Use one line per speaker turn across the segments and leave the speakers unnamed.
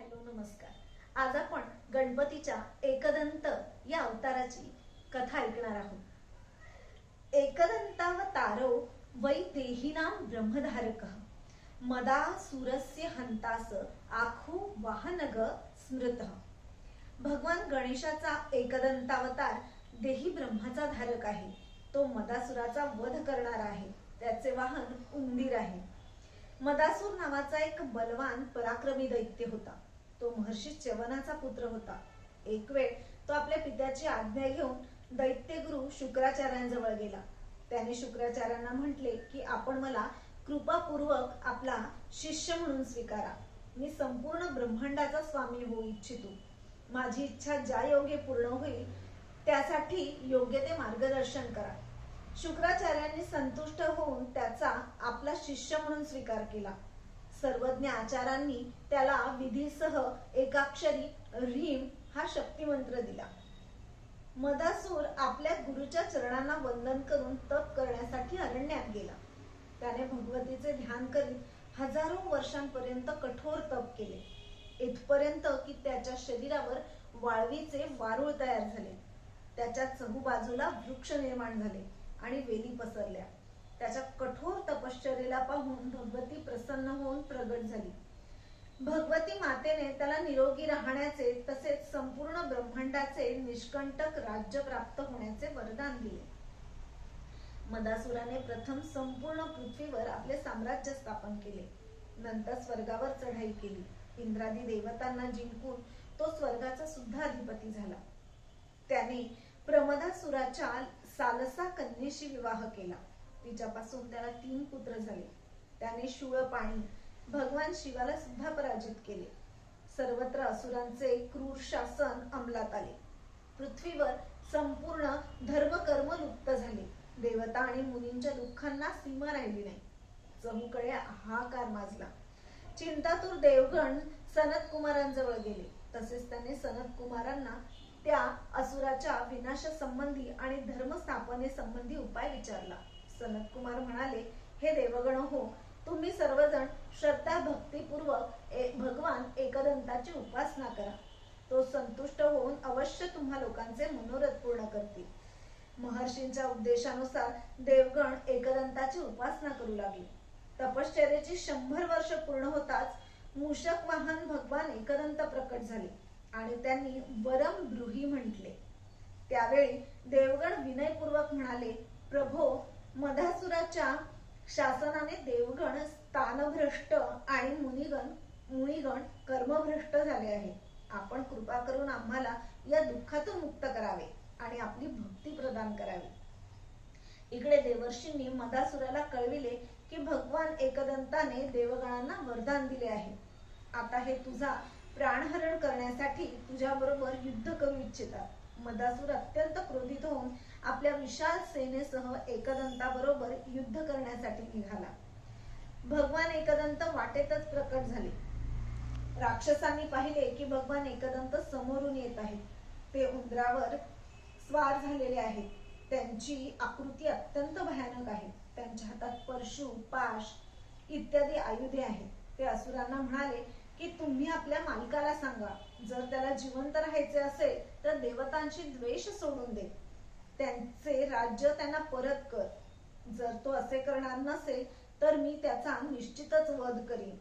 Hello नमस्कार. आज आपण गणपतीच्या एकदंत या अवताराची कथा ऐकणार आहोत. एकदंतावतारो वै देहिनाम ब्रह्मधारक। मदा सुरस्य हंतास आखो वाहनग स्मृत। भगवान गणेशाचा एकदंतावतार देही ब्रह्माचा धारक आहे. तो मदासुराचा वध करणार आहे. त्याचे वाहन उंदीर आहे. मदासूर नावाचा एक बलवान पराक्रमी दैत्य होता. तो महर्षी च्यवनाचा पुत्र होता. एक वेळ तो आपल्या पित्याची आज्ञा घेऊन दैत्यगुरु शुक्राचार्यांजवळ गेला. त्याने शुक्राचार्यांना म्हटले की आपण मला कृपापूर्वक आपला शिष्य म्हणून स्वीकारा. मी संपूर्ण ब्रह्मांडाचा स्वामी होऊ इच्छितो. माझी इच्छा ज्या योगे पूर्ण होईल त्यासाठी योग्य ते मार्गदर्शन करा. शुक्राचार्यांनी संतुष्ट होऊन त्याचा आपला शिष्य म्हणून स्वीकार केला. सर्वज्ञ आचारांनी त्याला विधीसह एकाक्षरी रीम हा शक्तिमंत्र दिला. मदासूर आपल्या गुरुच्या चरणांना वंदन करून तप करण्यासाठी अरण्यात गेला. त्याने भगवतीचे ध्यान करीत हजारो वर्षांपर्यंत कठोर तप केले. इथपर्यंत की त्याच्या शरीरावर वाळवीचे वारुळ तयार झाले. त्याच्या चहूबाजूला वृक्ष निर्माण झाले आणि वेली पसरल्या. त्याच्या कठोर तपश्चर्येला पाहून भगवती प्रसन्न होऊन प्रगट झाली. भगवती मातेने त्याला निरोगी राहण्याचे तसेच संपूर्ण ब्रह्मांडाचे निष्कंटक राज्य प्राप्त होण्याचे वरदान दिले. मदासुराने प्रथम संपूर्ण पृथ्वीवर आपले साम्राज्य स्थापन केले. नंतर स्वर्गावर चढाई केली. इंद्रादी देवतांना जिंकून तो स्वर्गाचा सुद्धा अधिपती झाला. त्याने प्रमदासुराच्या सालसा कन्येशी विवाह केला. तिच्यापासून त्याला तीन पुत्र झाले. त्याने शूळ पाणी भगवान शिवाला सुद्धा पराजित केले. सर्वत्र असुरांचे क्रूर शासन अंमलात आले. पृथ्वीवर संपूर्ण धर्म कर्म लुप्त झाले. देवता आणि मुनींच्या दुःखांना सीमा राहिली नाही. चहूकडे हाकार माजला. चिंतातूर देवगण सनत कुमारांजवळ गेले. तसेच त्याने सनत कुमारांना त्या असुराच्या विनाश संबंधी आणि धर्म स्थापने संबंधी उपाय विचारला. सनत कुमार म्हणाले हे देवगण हो तुम्ही सर्वजण श्रद्धा भक्तीपूर्वक भगवान एकदंताची उपासना करा. तो संतुष्ट होऊन अवश्य तुम्हा लोकांचे मनोरथ पूर्ण करतील. महर्षींच्या उद्देशानुसार देवगण एकदंताची उपासना करू लागले. तपश्चर्याची शंभर वर्ष पूर्ण होताच मूषक वाहन भगवान एकदंत प्रकट झाले आणि त्यांनी वरम ब्रुही म्हटले. त्यावेळी देवगण विनयपूर्वक म्हणाले प्रभो मधासुराच्या शासनाने देवगण स्थानभ्रष्ट आणि मुनिगण मुनिगण कर्मभ्रष्ट झाले आहे. आपण कृपा करून आम्हाला या दुःखातून मुक्त करावे आणि आपली भक्ती प्रदान करावी. इकडे देवर्षींनी मधासुराला कळविले की भगवान एकदंताने देवगणांना वरदान दिले आहे. आता हे तुझा प्राणहरण करण्यासाठी तुझ्या बरोबर युद्ध करू इच्छितात. मदासूर अत्यंत क्रोधित होऊन आपल्या विशाल सेनेसह एकदंताबरोबर युद्ध करण्यासाठी निघाला. भगवान एकदंत वाटेतच प्रकट झाले. राक्षसांनी पाहिले की भगवान एकदंत समोरून येत आहेत. ते उंदरावर स्वार झालेले आहेत. त्यांची आकृती अत्यंत भयानक आहे. त्यांच्या हातात परशु पाश इत्यादी आयुधे आहेत. ते असुरांना म्हणाले की तुम्ही आपल्या मालकाला सांगा. जर त्याला जिवंत राहायचे असेल तर देवतांशी द्वेष सोडून दे. त्यांचे राज्य त्यांना परत कर. जर तो असे करणार नसेल तर मी त्याचा निश्चितच वध करीन.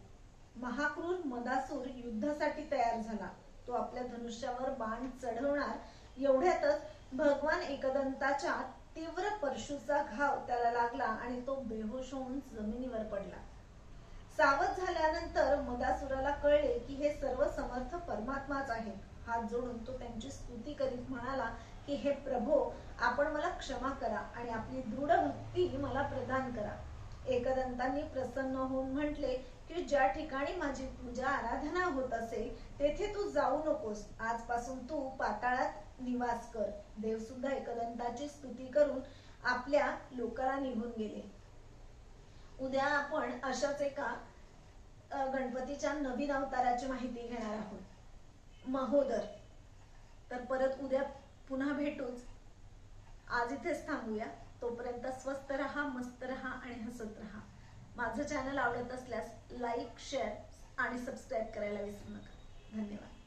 महाक्रूर मदासूर युद्धासाठी तयार झाला. तो आपल्या धनुष्यावर बाण चढवणार. एवढ्यातच भगवान एकदंताच्या तीव्र परशूचा घाव त्याला लागला आणि तो बेहोश होऊन जमिनीवर पडला. सावध झाल्यानंतर मदासुराला कळले की हे सर्व समर्थ परमात्माच आहे. हात जोडून तो त्यांची स्तुती करीत म्हणाला की हे प्रभो आपण मला क्षमा करा आणि आपली दृढ भक्ती मला प्रदान करा. एकदंतांनी प्रसन्न होऊन म्हटले की ज्या ठिकाणी माझी पूजा आराधना होत असेल तेथे तू जाऊ नकोस. आजपासून तू पाताळात निवास कर. देव सुद्धा एकदंताची स्तुती करून आपल्या लोकाला निघून गेले. उद्या आपण अशाच एका गणपतीच्या नवीन अवताराची माहिती घेणार आहोत. महोदर. तर परत उद्या पुन्हा भेटूच. आज इथेच थांबूया. तोपर्यंत स्वस्त रहा मस्त रहा आणि हसत रहा. माझं चॅनल आवडत असल्यास लाईक शेअर आणि सबस्क्राईब करायला विसरू नका. धन्यवाद.